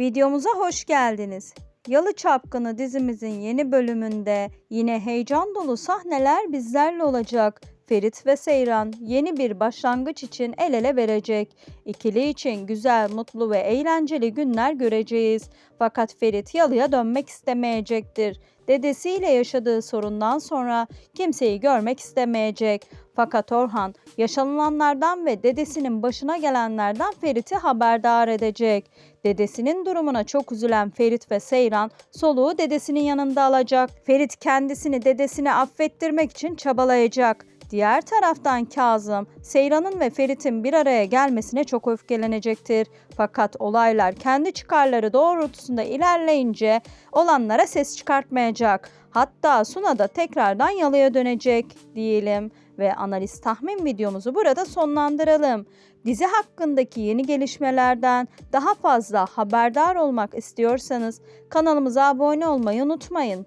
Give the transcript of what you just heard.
Videomuza hoş geldiniz. Yalı Çapkını dizimizin yeni bölümünde yine heyecan dolu sahneler bizlerle olacak. Ferit ve Seyran yeni bir başlangıç için el ele verecek. İkili için güzel, mutlu ve eğlenceli günler göreceğiz. Fakat Ferit Yalı'ya dönmek istemeyecektir. Dedesiyle yaşadığı sorundan sonra kimseyi görmek istemeyecek. Fakat Orhan yaşanılanlardan ve dedesinin başına gelenlerden Ferit'i haberdar edecek. Dedesinin durumuna çok üzülen Ferit ve Seyran soluğu dedesinin yanında alacak. Ferit kendisini dedesine affettirmek için çabalayacak. Diğer taraftan Kazım, Seyran'ın ve Ferit'in bir araya gelmesine çok öfkelenecektir. Fakat olaylar kendi çıkarları doğrultusunda ilerleyince olanlara ses çıkartmayacak. Hatta Suna da tekrardan yalıya dönecek diyelim ve analiz tahmin videomuzu burada sonlandıralım. Dizi hakkındaki yeni gelişmelerden daha fazla haberdar olmak istiyorsanız kanalımıza abone olmayı unutmayın.